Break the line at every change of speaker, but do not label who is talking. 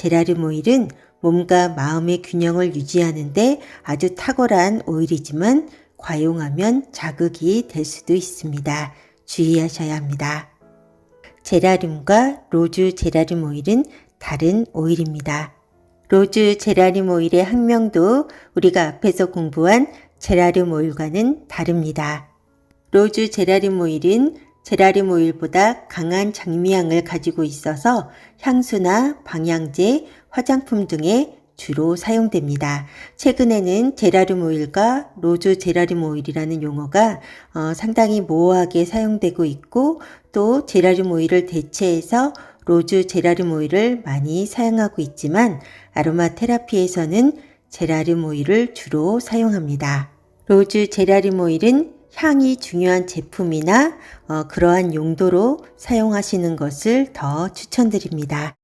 제라늄 오일은 몸과 마음의 균형을 유지하는데 아주 탁월한 오일이지만 과용하면 자극이 될 수도 있습니다. 주의하셔야 합니다. 제라늄과 로즈 제라늄 오일은 다른 오일입니다. 로즈 제라늄 오일의 학명도 우리가 앞에서 공부한 제라늄 오일과는 다릅니다. 로즈 제라늄 오일은 제라늄 오일보다 강한 장미향을 가지고 있어서 향수나 방향제, 화장품 등에 주로 사용됩니다. 최근에는 제라늄 오일과 로즈 제라늄 오일이라는 용어가 어, 상당히 모호하게 사용되고 있고 또 제라늄 오일을 대체해서 로즈 제라늄 오일을 많이 사용하고 있지만 아로마 테라피에서는 제라늄 오일을 주로 사용합니다. 로즈 제라늄 오일은 향이 중요한 제품이나 어, 그러한 용도로 사용하시는 것을 더 추천드립니다.